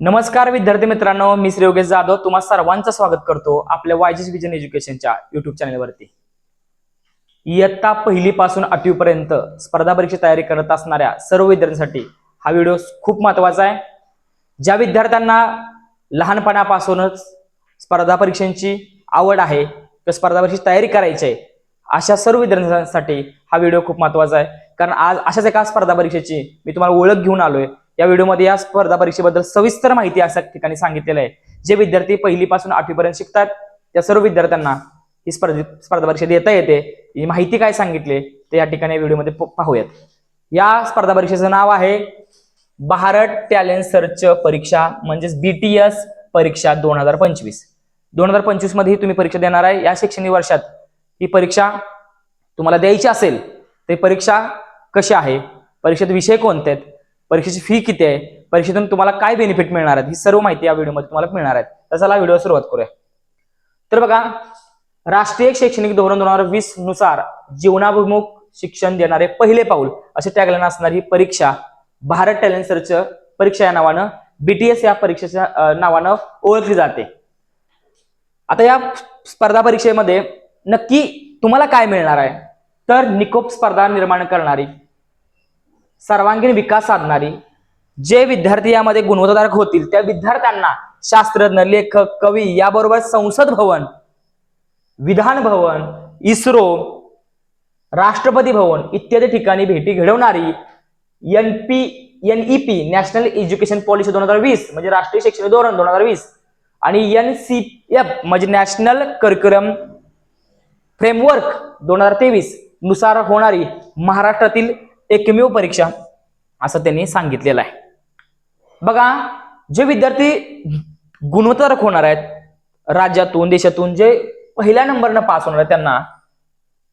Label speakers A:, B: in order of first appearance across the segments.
A: नमस्कार विद्यार्थी मित्रांनो. मी श्री योगेश जाधव. तुम्हा सर्वांचं स्वागत करतो आपल्या वायजीस विजन एज्युकेशनच्या युट्यूब चॅनलवरती इयत्ता पहिलीपासून आठवीपर्यंत स्पर्धा परीक्षा तयारी करत असणाऱ्या सर्व विद्यार्थ्यांसाठी हा व्हिडिओ खूप महत्त्वाचा आहे. ज्या विद्यार्थ्यांना लहानपणापासूनच स्पर्धा परीक्षांची आवड आहे किंवा स्पर्धा परीक्षेची तयारी करायची आहे अशा सर्व विद्यार्थ्यांसाठी हा व्हिडिओ खूप महत्त्वाचा आहे. कारण आज अशाच एका स्पर्धा परीक्षेची मी तुम्हाला ओळख घेऊन आलोय. या व्हिडिओमध्ये या स्पर्धा परीक्षेबद्दल सविस्तर माहिती अशा ठिकाणी सांगितलेलं आहे जे विद्यार्थी पहिलीपासून आठवीपर्यंत शिकतात त्या सर्व विद्यार्थ्यांना ही स्पर्धा स्पर्धा परीक्षा देता येते. ही माहिती काय सांगितली ते या ठिकाणी व्हिडिओमध्ये पाहूयात. या स्पर्धा परीक्षेचं नाव आहे भारत टॅलेंट सर्च परीक्षा म्हणजेच बीटीएस परीक्षा दोन हजार पंचवीस. दोन हजार पंचवीसमध्ये तुम्ही परीक्षा देणार आहे या शैक्षणिक वर्षात ही परीक्षा तुम्हाला द्यायची असेल तर परीक्षा कशी आहे परीक्षेत विषय कोणते आहेत परीक्षेची फी किती आहे? परीक्षेतून तुम्हाला काय बेनिफिट मिळणार आहेत? ही सर्व माहिती या व्हिडिओमध्ये तुम्हाला मिळणार आहे तर चला व्हिडिओ सुरुवात करूया. तर बघा राष्ट्रीय शैक्षणिक धोरण दोन हजार वीसनुसार जीवनाभिमुख शिक्षण देणारे पहिले पाऊल असे टॅगलाईन असणारी ही परीक्षा. भारत टॅलेंट सर्च परीक्षा या नावानं बीटीएस या परीक्षेच्या नावानं ओळखली जाते. आता या स्पर्धा परीक्षेमध्ये नक्की तुम्हाला काय मिळणार आहे? तर निकोप स्पर्धा निर्माण करणारी सर्वांगीण विकास साधणारी जे विद्यार्थी यामध्ये गुणवत्ताधारक होतील त्या विद्यार्थ्यांना शास्त्रज्ञ लेखक कवी याबरोबर संसद भवन विधान भवन इस्रो राष्ट्रपती भवन इत्यादी ठिकाणी भेटी घडवणारी N P N E P national education policy दोन हजार वीस म्हणजे राष्ट्रीय शैक्षणिक धोरण दोन हजार वीस आणि एन सी एफ म्हणजे नॅशनल करिक्युलम फ्रेमवर्क दोन हजार तेवीसनुसार होणारी महाराष्ट्रातील एकमेव परीक्षा असं त्यांनी सांगितलेलं आहे. बघा जे विद्यार्थी गुणवत्तारक होणार आहेत राज्यातून देशातून जे पहिल्या नंबरनं पास होणार आहे त्यांना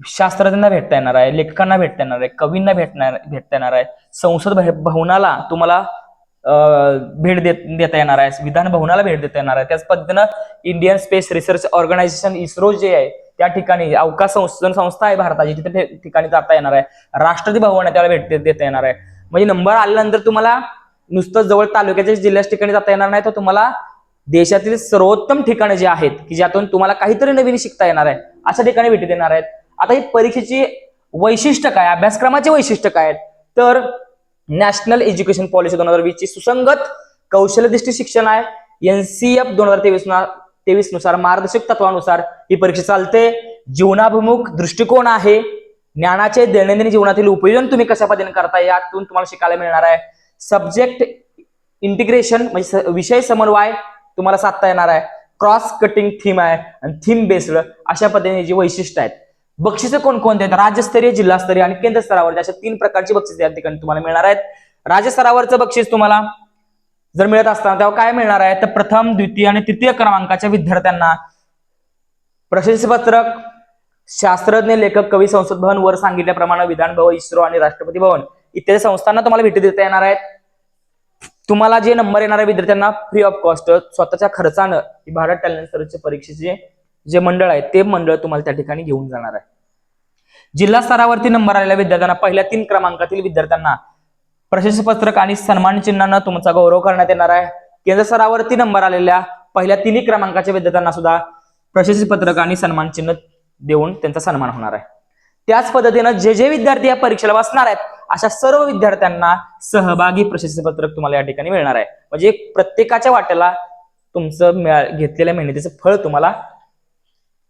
A: शास्त्रज्ञांना भेटता येणार आहे लेखकांना भेटता येणार आहे कवींना भेटणार भेटता येणार आहे संसद भवनाला तुम्हाला भेट देत देता येणार आहे विधान भवनाला भेट देता येणार आहे. त्याच पद्धतीनं Indian space research organisation ISRO जे आहे त्या ठिकाणी अवकाश संशोधन संस्था आहे भारताची तिथे ठिकाणी जाता येणार आहे. राष्ट्रपती भवन आहे त्याला भेट देता येणार आहे. म्हणजे नंबर आल्यानंतर तुम्हाला नुसतं जवळ तालुक्याच्या जिल्ह्याच्या ठिकाणी जाता येणार नाही तर तुम्हाला देशातील सर्वोत्तम ठिकाणं जे आहेत की ज्यातून तुम्हाला काहीतरी नवीन शिकता येणार आहे अशा ठिकाणी भेटी देणार आहेत. आता ही परीक्षेची वैशिष्ट्य काय अभ्यासक्रमाचे वैशिष्ट्य काय आहेत? तर नॅशनल एज्युकेशन पॉलिसी दोन हजार वीस ची सुसंगत कौशल्यदृष्टी शिक्षण आहे एनसीएफ दोन हजार तेवीस तेवीसनुसार मार्गदर्शक तत्वानुसार ही परीक्षा चालते. जीवनाभिमुख दृष्टिकोन आहे. ज्ञानाचे दैनंदिन जीवनातील उपयोजन तुम्ही कशा पद्धतीने करता यातून तुम्हाला शिकायला मिळणार आहे. सब्जेक्ट इंटिग्रेशन म्हणजे विषय समन्वय तुम्हाला साधता येणार आहे. क्रॉस कटिंग थीम आहे आणि थीम बेस्ड अशा पद्धतीने जी वैशिष्ट्य आहेत. बक्षिसे कोणकोणते आहेत? राज्यस्तरीय जिल्हास्तरीय आणि केंद्र स्तरावर अशा तीन प्रकारची बक्षिस या ठिकाणी तुम्हाला मिळणार आहेत. राज्य स्तरावरचं बक्षीस तुम्हाला जर मिळत असताना तेव्हा काय मिळणार आहे? तर प्रथम द्वितीय आणि तृतीय क्रमांकाच्या विद्यार्थ्यांना प्रशस्तीपत्रक शास्त्रज्ञ लेखक कवी संसद भवन वर सांगितल्याप्रमाणे विधान भवन इस्रो आणि राष्ट्रपती भवन इत्यादी संस्थांना तुम्हाला भेटी देता येणार आहेत. तुम्हाला जे नंबर येणाऱ्या विद्यार्थ्यांना फ्री ऑफ कॉस्ट स्वतःच्या खर्चानं भारत टॅलेंट सर्च परीक्षेचे जे मंडळ आहे ते मंडळ तुम्हाला त्या ठिकाणी घेऊन जाणार आहे. जिल्हा स्तरावरती नंबर आलेल्या विद्यार्थ्यांना पहिल्या तीन क्रमांकातील विद्यार्थ्यांना प्रशस्ती पत्रक आणि सन्मान चिन्हानं तुमचा गौरव करण्यात येणार आहे. केंद्र स्तरावरती नंबर आलेल्या पहिल्या तिन्ही क्रमांकाच्या विद्यार्थ्यांना सुद्धा प्रशस्ती पत्रक आणि सन्मान चिन्ह देऊन त्यांचा सन्मान होणार आहे. त्याच पद्धतीनं जे जे विद्यार्थी या परीक्षेला बसणार आहेत अशा सर्व विद्यार्थ्यांना सहभागी प्रशस्ती पत्रक तुम्हाला या ठिकाणी मिळणार आहे. म्हणजे प्रत्येकाच्या वाट्याला तुमचं मिळा- घेतलेल्या मेहनतीचं फळ तुम्हाला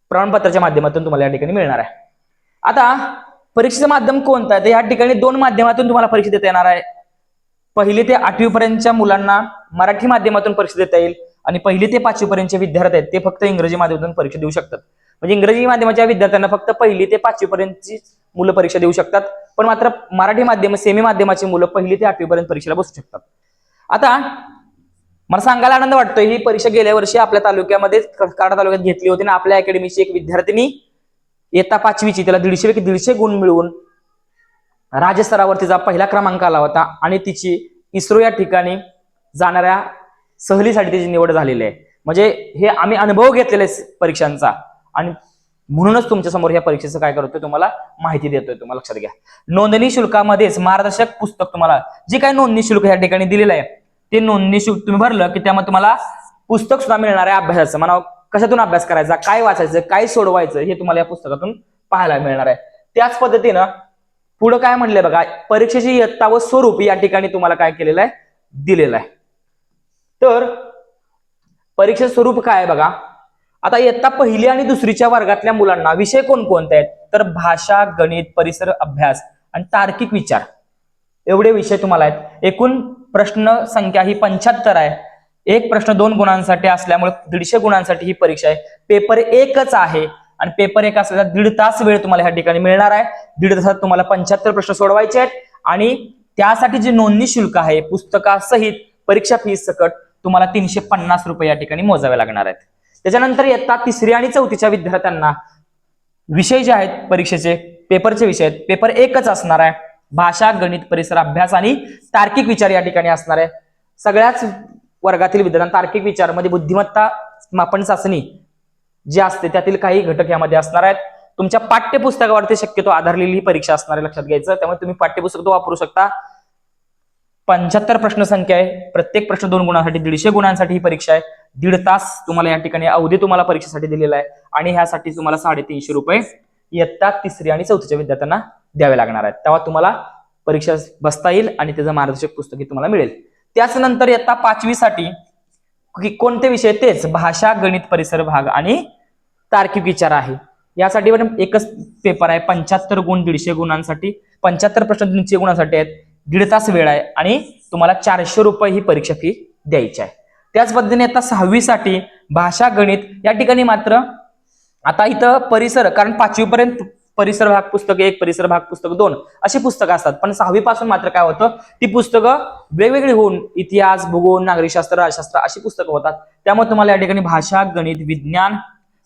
A: प्रमाणपत्राच्या माध्यमातून तुम्हाला या ठिकाणी मिळणार आहे. आता परीक्षेचं माध्यम कोणतं आहे? तर या ठिकाणी दोन माध्यमातून तुम्हाला परीक्षा देता येणार आहे. पहिली ते आठवी पर्यंतच्या मुलांना मराठी माध्यमातून परीक्षा देता येईल आणि पहिली ते पाचवी पर्यंतचे विद्यार्थी आहेत ते फक्त इंग्रजी माध्यमातून परीक्षा देऊ शकतात. म्हणजे इंग्रजी माध्यमाच्या विद्यार्थ्यांना फक्त पहिली ते पाचवी पर्यंतची मुलं परीक्षा देऊ शकतात पण मात्र मराठी माध्यम सेमी माध्यमाची मुलं पहिली ते आठवी पर्यंत परीक्षेला बसू शकतात. आता मला सांगायला आनंद वाटतोय ही परीक्षा गेल्या वर्षी आपल्या तालुक्यामध्ये कराडा तालुक्यात घेतली होती आणि आपल्या अकॅडमीची एक विद्यार्थिनी इयत्ता पाचवीची त्याला दीडशेपैकी दीडशे गुण मिळवून राज्यस्तरावर तिचा पहिला क्रमांक आला होता. आणि तिची इस्रो या ठिकाणी जाणाऱ्या सहलीसाठी तिची निवड झालेली आहे. म्हणजे हे आम्ही अनुभव घेतलेले परीक्षांचा. आणि म्हणूनच तुमच्यासमोर या परीक्षेचं काय करतोय तुम्हाला माहिती देतोय. तुम्हाला लक्षात घ्या. नोंदणी शुल्कामध्येच मार्गदर्शक पुस्तक तुम्हाला जे काही नोंदणी शुल्क या ठिकाणी दिलेलं आहे ते नोंदणी शुल्क तुम्ही भरलं की त्यामध्ये तुम्हाला पुस्तक सुद्धा मिळणार आहे अभ्यासाचं. म्हणा कशातून अभ्यास करायचा काय वाचायचं काय सोडवायचं हे तुम्हाला या पुस्तकातून पाहायला मिळणार आहे. त्याच पद्धतीनं पुढं काय म्हणलंय बघा परीक्षेची इयत्ता व स्वरूप या ठिकाणी तुम्हाला काय केलेलं आहे? दिलेलं आहे. तर परीक्षे स्वरूप काय आहे बघा? आता इयत्ता पहिली आणि दुसरीच्या वर्गातल्या मुलांना विषय कोणकोणते आहेत? तर भाषा गणित परिसर अभ्यास आणि तार्किक विचार. एवढे विषय तुम्हाला आहेत. एकूण प्रश्न संख्या ही पंच्याहत्तर आहे. एक प्रश्न दोन गुणांसाठी असल्यामुळे दीडशे गुणांसाठी ही परीक्षा आहे. पेपर एकच आहे. आणि पेपर एक असल्याचा दीड तास वेळ तुम्हाला ह्या ठिकाणी मिळणार आहे. दीड तासात तुम्हाला पंच्याहत्तर प्रश्न सोडवायचे आहेत. आणि त्यासाठी जे नोंदणी शुल्क आहे पुस्तकासहित परीक्षा फीस सकट तुम्हाला तीनशे पन्नास रुपये या ठिकाणी मोजावे लागणार आहेत. त्याच्यानंतर येतात तिसरी आणि चौथीच्या विद्यार्थ्यांना विषय जे आहेत परीक्षेचे पेपरचे विषय आहेत. पेपर एकच असणार आहे. भाषा गणित परिसर अभ्यास आणि तार्किक विचार या ठिकाणी असणार आहे. सगळ्याच वर्गातील विद्यार्थ्यांना तार्किक विचारमध्ये बुद्धिमत्ता मापन चाचणी जी असते त्यातील काही घटक यामध्ये असणार आहेत. तुमच्या पाठ्यपुस्तकावरती शक्यतो आधारलेली ही परीक्षा असणार आहे लक्षात घ्यायचं. त्यामुळे तुम्ही पाठ्यपुस्तक तो वापरू शकता. पंच्याहत्तर प्रश्न संख्या आहे. प्रत्येक प्रश्न दोन गुणांसाठी दीडशे गुणांसाठी ही परीक्षा आहे. दीड तास तुम्हाला या ठिकाणी अवधी तुम्हाला परीक्षेसाठी दिलेला आहे. आणि ह्यासाठी तुम्हाला साडेतीनशे रुपये इयत्ता तिसरी आणि चौथीच्या विद्यार्थ्यांना द्यावे लागणार आहेत. तेव्हा तुम्हाला परीक्षा बसता येईल आणि त्याचं मार्गदर्शक पुस्तकही तुम्हाला मिळेल. त्याच नंतर इयत्ता पाचवीसाठी कोणते विषय? तेच भाषा गणित परिसर भाग आणि तार्किक विचार आहे. यासाठी पण एकच पेपर आहे पंच्याहत्तर गुण दीडशे गुणांसाठी पंच्याहत्तर प्रश्न तीनशे गुणांसाठी आहेत. दीड तास वेळ आहे आणि तुम्हाला चारशे रुपये ही परीक्षा फी द्यायची आहे. त्याच पद्धतीने आता सहावीसाठी भाषा गणित या ठिकाणी मात्र आता इथं परिसर कारण पाचवीपर्यंत परिसर भाग पुस्तक एक परिसर भाग पुस्तक दोन अशी पुस्तकं असतात. पण सहावी पासून मात्र काय होतं? ती पुस्तकं वेगवेगळी होऊन इतिहास भूगोल नागरिकशास्त्र राजशास्त्र अशी पुस्तकं होतात. त्यामुळे तुम्हाला या ठिकाणी भाषा गणित विज्ञान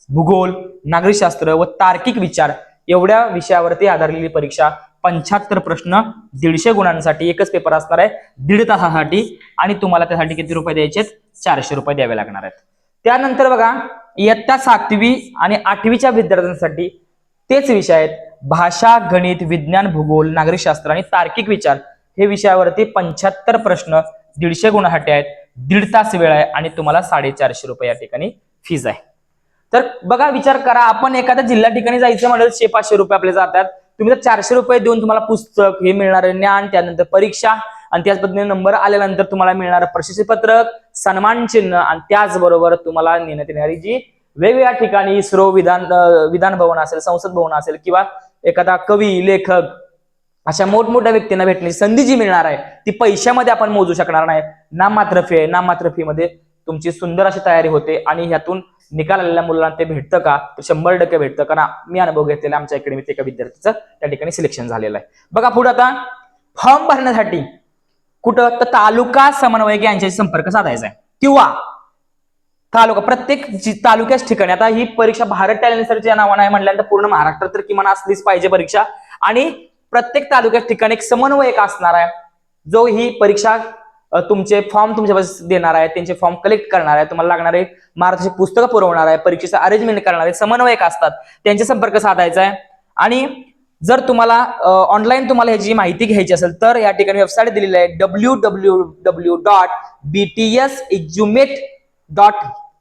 A: भूगोल नागरिकशास्त्र व तार्किक विचार एवढ्या विषयावरती आधारलेली परीक्षा पंच्याहत्तर प्रश्न दीडशे गुणांसाठी एकच पेपर असणार आहे. दीड तासासाठी आणि तुम्हाला त्यासाठी किती रुपये द्यायचे चारशे रुपये द्यावे लागणार आहेत. त्यानंतर बघा इयत्ता सातवी आणि आठवीच्या विद्यार्थ्यांसाठी तेच विषय आहेत. भाषा गणित विज्ञान भूगोल नागरिकशास्त्र आणि तार्किक विचार. हे विषयावरती पंच्याहत्तर प्रश्न दीडशे गुणासाठी आहेत. दीड तास वेळ आहे आणि तुम्हाला साडेचारशे रुपये या ठिकाणी फीज आहे. तर बघा विचार करा. आपण एखाद्या जिल्हा ठिकाणी जायचं म्हटलं शे पाचशे रुपये आपले जातात. तुम्ही तर चारशे रुपये देऊन तुम्हाला पुस्तक हे मिळणार ज्ञान त्यानंतर परीक्षा आणि त्याच पद्धतीने नंबर आल्यानंतर तुम्हाला मिळणार प्रशस्तीपत्रक सन्मान चिन्ह आणि त्याचबरोबर तुम्हाला नेण्यात येणारी जी वेगवेगळ्या ठिकाणी इस्रो विधान विधान भवन असेल संसद भवन असेल किंवा एखादा कवी लेखक अशा मोठमोठ्या व्यक्तींना भेटण्याची संधी जी मिळणार आहे ती पैशामध्ये आपण मोजू शकणार नाही. नाममात्र फी आहे नाममात्र फी मध्ये तुमची सुंदर अशी तयारी होते आणि ह्यातून निकाल आलेल्या मुलांना ते भेटतं का? शंभर टक्के भेटतं कारण मी अनुभव घेतलेला आमच्या अकॅडमीत एका विद्यार्थ्याचं त्या ठिकाणी सिलेक्शन झालेलं आहे. बघा पुढे आता फॉर्म भरण्यासाठी कुठं? तर तालुका समन्वयक यांच्याशी संपर्क साधायचा आहे. किंवा तालुका प्रत्येक तालुक्याच ठिकाणी. आता ही परीक्षा भारत टॅलेंट सर्चच्या नावानं आहे म्हटल्यानंतर पूर्ण महाराष्ट्रात तर किमान असलीच पाहिजे परीक्षा. आणि प्रत्येक तालुक्यात ठिकाणी एक समन्वयक असणार आहे. जो ही परीक्षा तुमचे फॉर्म तुमच्या देणार आहे त्यांचे फॉर्म कलेक्ट करणार आहे. तुम्हाला लागणारे मार्गदर्शक पुस्तकं पुरवणार आहे परीक्षेचं अरेंजमेंट करणार आहे. समन्वयक असतात. त्यांचे संपर्क साधायचा आहे. आणि जर तुम्हाला ऑनलाईन तुम्हाला ह्याची माहिती घ्यायची असेल तर या ठिकाणी वेबसाईट दिलेली आहे W W W dot B T S Edumate dot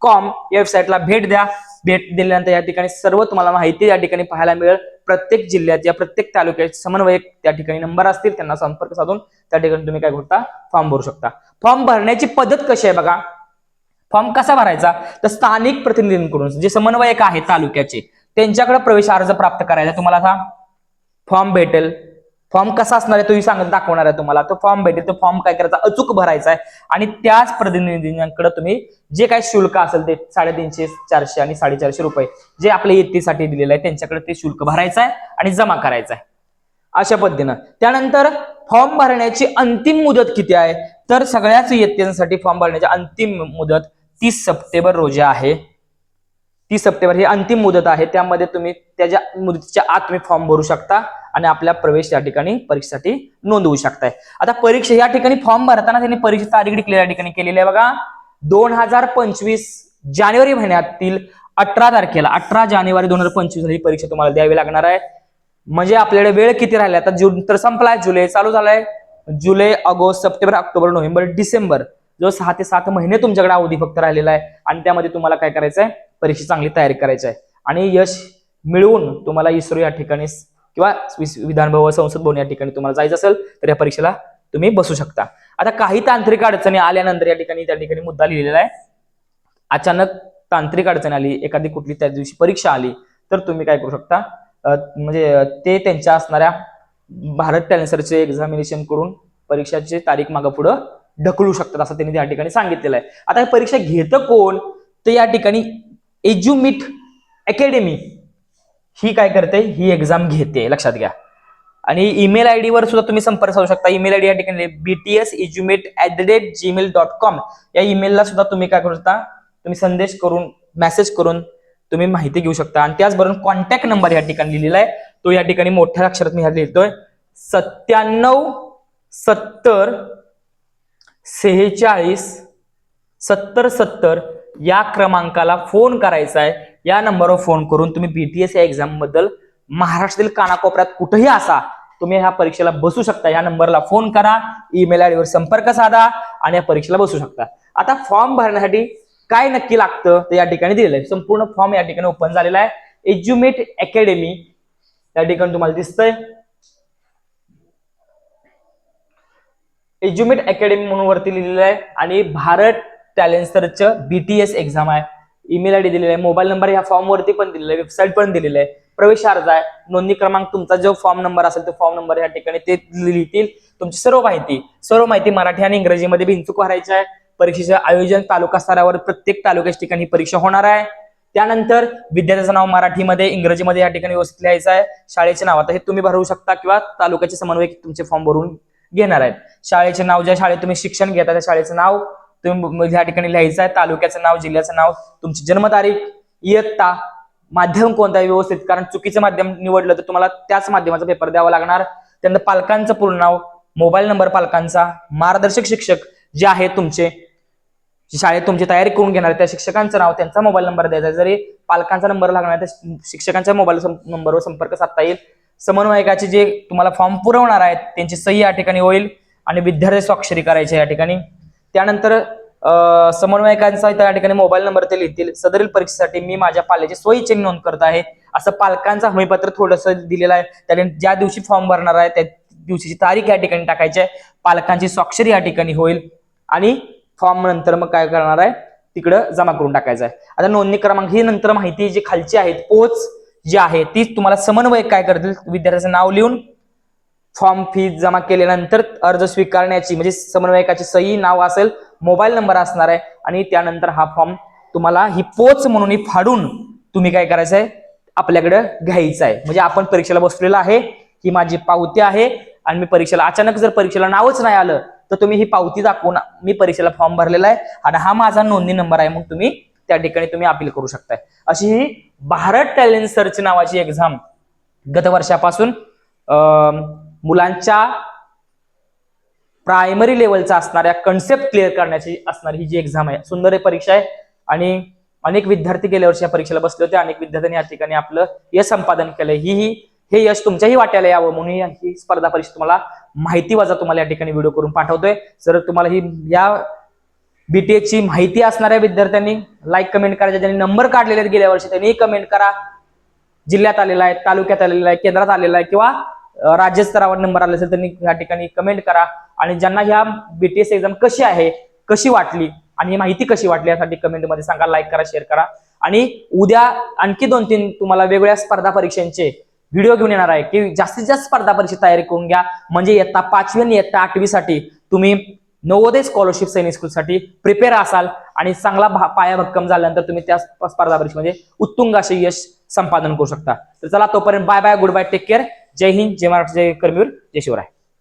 A: com या वेबसाईटला भेट द्या. भेट दिल्यानंतर या ठिकाणी सर्व तुम्हाला माहिती या ठिकाणी पाहायला मिळेल. प्रत्येक जिल्ह्यात या प्रत्येक तालुक्यात समन्वयक त्या ठिकाणी नंबर असतील त्यांना संपर्क साधून त्या ठिकाणी तुम्ही काय करता? फॉर्म भरू शकता. फॉर्म भरण्याची पद्धत कशी आहे बघा? फॉर्म कसा भरायचा? तर स्थानिक प्रतिनिधींकडून जे समन्वयक आहे तालुक्याचे त्यांच्याकडे प्रवेश अर्ज प्राप्त करायचा. तुम्हाला असा फॉर्म भेटेल. फॉर्म कसा असणार आहे तोही सांगत दाखवणार आहे तुम्हाला. तो फॉर्म भेटेल तो फॉर्म काय करायचा अचूक भरायचा आहे. आणि त्याच प्रतिनिधींकडे तुम्ही जे काही शुल्क असेल ते साडेतीनशे चारशे आणि साडेचारशे रुपये जे आपल्या येतीसाठी दिलेलं आहे त्यांच्याकडे ते शुल्क भरायचं आहे आणि जमा करायचं आहे. अशा पद्धतीनं. त्यानंतर फॉर्म भरण्याची अंतिम मुदत किती आहे? तर सगळ्याच इयत्तेसाठी फॉर्म भरण्याची अंतिम मुदत तीस सप्टेंबर रोजी आहे. तीस सप्टेंबर ही अंतिम मुदत आहे. त्यामध्ये तुम्ही त्याच्या मुदतीच्या आत तुम्ही फॉर्म भरू शकता. आणि आपल्या प्रवेश या ठिकाणी परीक्षेसाठी नोंदवू शकताय. आता परीक्षा या ठिकाणी फॉर्म भरताना त्यांनी परीक्षा तारीख डिक्लेअर या ठिकाणी केलेली आहे बघा. दोन हजार पंचवीस जानेवारी महिन्यातील अठरा तारखेला अठरा जानेवारी दोन हजार पंचवीस ही परीक्षा तुम्हाला द्यावी लागणार आहे. म्हणजे आपल्याकडे वेळ किती राहिला आता जून तर संपलाय जुलै चालू झालाय. जुलै ऑगस्ट सप्टेंबर ऑक्टोबर नोव्हेंबर डिसेंबर जो सहा ते सात महिने तुमच्याकडे अवधी फक्त राहिलेला आहे आणि त्यामध्ये तुम्हाला काय करायचं आहे परीक्षा चांगली तयारी करायची आहे आणि यश मिळवून तुम्हाला इस्रो या ठिकाणी किंवा विधानभवन संसद भवन या ठिकाणी तुम्हाला जायचं असेल तर या परीक्षेला तुम्ही बसू शकता. आता काही तांत्रिक अडचणी आल्यानंतर या ठिकाणी त्या ठिकाणी मुद्दा लिहिलेला आहे. अचानक तांत्रिक अडचण आली एखादी कुठली त्या दिवशी परीक्षा आली तर तुम्ही काय करू शकता? म्हणजे ते त्यांच्या असणाऱ्या भारत टॅलेन्सरचे एक्झामिनेशन करून परीक्षाची तारीख मागं पुढं ढकलू शकतात असं त्यांनी त्या ठिकाणी सांगितलेलं आहे. आता ही परीक्षा घेतं कोण? तर या ठिकाणी एज्युमिट अकॅडमी ही काय करते? ही एक्झाम घेते. लक्षात घ्या. आणि ईमेल आय डीवर सुद्धा तुम्ही संपर्क साधू शकता. ईमेल आय डी या ठिकाणी BTS edumate at the rate Gmail dot com या ईमेलला सुद्धा तुम्ही काय करू शकता? तुम्ही संदेश करून मेसेज करून तुम्ही माहिती घेऊ शकता. आणि त्याचबरोबर कॉन्टॅक्ट नंबर या ठिकाणी लिहिलेला आहे. तो या ठिकाणी मोठ्या अक्षरात मी ह्या लिहितोय. सत्त्याण्णव सत्तर सेहेचाळीस सत्तर सत्तर या क्रमांकाला फोन करायचा आहे. या नंबरवर फोन करून तुम्ही बीटीएस या एक्झामबद्दल महाराष्ट्रातील कानाकोपऱ्यात कुठेही असा तुम्ही ह्या परीक्षेला बसू शकता. या नंबरला फोन करा ईमेल आयडीवर संपर्क साधा आणि या परीक्षेला बसू शकता. आता फॉर्म भरण्यासाठी काय नक्की लागतं ते या ठिकाणी दिलेलं आहे. संपूर्ण फॉर्म या ठिकाणी ओपन झालेला आहे. एज्युमेट अकॅडमी या ठिकाणी तुम्हाला दिसतंय. एज्युमेट अकॅडमी म्हणून वरती लिहिलेलं आहे आणि भारत टॅलेंसरचं बीटीएस एक्झाम आहे. ईमेल आय डी दिलेला आहे मोबाईल नंबर ह्या फॉर्म वरती पण दिलेला आहे वेबसाईट पण दिलेला आहे. प्रवेश अर्ज आहे नोंदणी क्रमांक तुमचा जो फॉर्म नंबर असेल तो फॉर्म नंबर या ठिकाणी ते लिहितील. तुमची सर्व माहिती सर्व माहिती मराठी आणि इंग्रजीमध्ये बिनचूक भरायची आहे. परीक्षेचं आयोजन तालुका स्तरावर प्रत्येक तालुक्याच्या ठिकाणी परीक्षा होणार आहे. त्यानंतर विद्यार्थ्याचं नाव मराठीमध्ये इंग्रजीमध्ये या ठिकाणी व्यवस्थित लिहायचं आहे. शाळेचे नाव आता हे तुम्ही भरवू शकता किंवा तालुक्याचे समन्वयक तुमचे फॉर्म भरून घेणार आहेत. शाळेचे नाव ज्या शाळेत तुम्ही शिक्षण घेता त्या शाळेचं नाव तुम्ही ह्या ठिकाणी लिहायचं आहे तालुक्याचं नाव जिल्ह्याचं नाव तुमची जन्मतारीख इयत्ता माध्यम कोणता आहे व्यवस्थित? कारण चुकीचं माध्यम निवडलं तर तुम्हाला त्याच माध्यमाचा पेपर द्यावा लागणार. त्यानंतर पालकांचं पूर्ण नाव मोबाईल नंबर पालकांचा मार्गदर्शक शिक्षक जे आहेत तुमचे जे शाळेत तुमची तयारी करून घेणार त्या शिक्षकांचं नाव त्यांचा मोबाईल नंबर द्यायचा आहे. जरी पालकांचा नंबर लागणार त्या शिक्षकांच्या मोबाईल नंबरवर संपर्क साधता येईल. समन्वयकाचे जे तुम्हाला फॉर्म पुरवणार आहेत त्यांची सही या ठिकाणी होईल आणि विद्यार्थी स्वाक्षरी करायची या ठिकाणी. त्यानंतर समन्वयकांचा त्या ठिकाणी मोबाईल नंबर ते लिहितील. सदरील परीक्षेसाठी मी माझ्या पाल्याची सोयीची नोंद करत आहे. असं पालकांचं हमीपत्र थोडंसं दिलेलं आहे. त्याने ज्या दिवशी फॉर्म भरणार आहे त्या दिवशीची तारीख या ठिकाणी टाकायची आहे. पालकांची स्वाक्षरी या ठिकाणी होईल. आणि फॉर्म नंतर मग काय करणार आहे तिकडं जमा करून टाकायचं आहे. आता नोंदणी क्रमांक ही नंतर माहिती जी खालची आहे पोच जी आहे ती तुम्हाला समन्वयक काय करतील विद्यार्थ्याचं नाव लिहून फॉर्म फी जमा केल्यानंतर अर्ज स्वीकारण्याची म्हणजे समन्वयकाची सही नाव असेल मोबाईल नंबर असणार आहे आणि त्यानंतर हा फॉर्म तुम्हाला ही पोच म्हणून फाडून तुम्ही काय करायचं आहे? आपल्याकडे घ्यायचं आहे. म्हणजे आपण परीक्षेला बसलेलं आहे ही माझी पावती आहे आणि मी परीक्षेला अचानक जर परीक्षेला नावच नाही आलं तर तुम्ही ही पावती दाखवून मी परीक्षेला फॉर्म भरलेला आहे आणि हा माझा नोंदणी नंबर आहे. मग तुम्ही त्या ठिकाणी तुम्ही अपील करू शकताय. अशी ही भारत टॅलेंट सर्च नावाची एक्झाम गत वर्षापासून मुलांच्या प्रायमरी लेवलचा असणाऱ्या कन्सेप्ट क्लिअर करण्याची असणारी ही जी एक्झाम आहे सुंदर परीक्षा आहे. आणि अनेक विद्यार्थी गेल्या वर्षी या परीक्षेला बसले होते. अनेक विद्यार्थ्यांनी या ठिकाणी आपलं यश संपादन केलं ही ही हे यश तुमच्याही वाट्याला यावं म्हणून ही स्पर्धा परीक्षा तुम्हाला माहिती वाजा तुम्हाला या ठिकाणी व्हिडिओ करून पाठवतोय. जर तुम्हाला ही या बीटीएची ची माहिती असणाऱ्या विद्यार्थ्यांनी लाईक कमेंट करायचे ज्यांनी नंबर काढलेले आहेत गेल्या वर्षी त्यांनी कमेंट करा. जिल्ह्यात आलेला आहे तालुक्यात आलेला आहे केंद्रात आलेला आहे किंवा राज्यस्तरावर राज्य स्तरावर नंबर आला असेल त्यांनी या ठिकाणी कमेंट करा. आणि ज्यांना ह्या बीटीएस एक्झाम कशी आहे कशी वाटली आणि ही माहिती कशी वाटली यासाठी कमेंटमध्ये सांगा लाईक करा शेअर करा. आणि उद्या आणखी दोन तीन तुम्हाला वेगवेगळ्या स्पर्धा परीक्षांचे व्हिडिओ घेऊन येणार आहे. की जास्तीत जास्त स्पर्धा परीक्षा तयारी करून घ्या. म्हणजे इयत्ता पाचवी आणि इयत्ता आठवीसाठी तुम्ही नवोदय स्कॉलरशिप सैनिक स्कूलसाठी प्रिपेअर असाल आणि चांगला पाया भक्कम झाल्यानंतर तुम्ही त्या स्पर्धा परीक्षेमध्ये उत्तुंग असे यश संपादन करू शकता. तर चला तोपर्यंत bye bye good bye take care जय हिंद जय महाराष्ट्र जय कर्मीर जय शिवराय.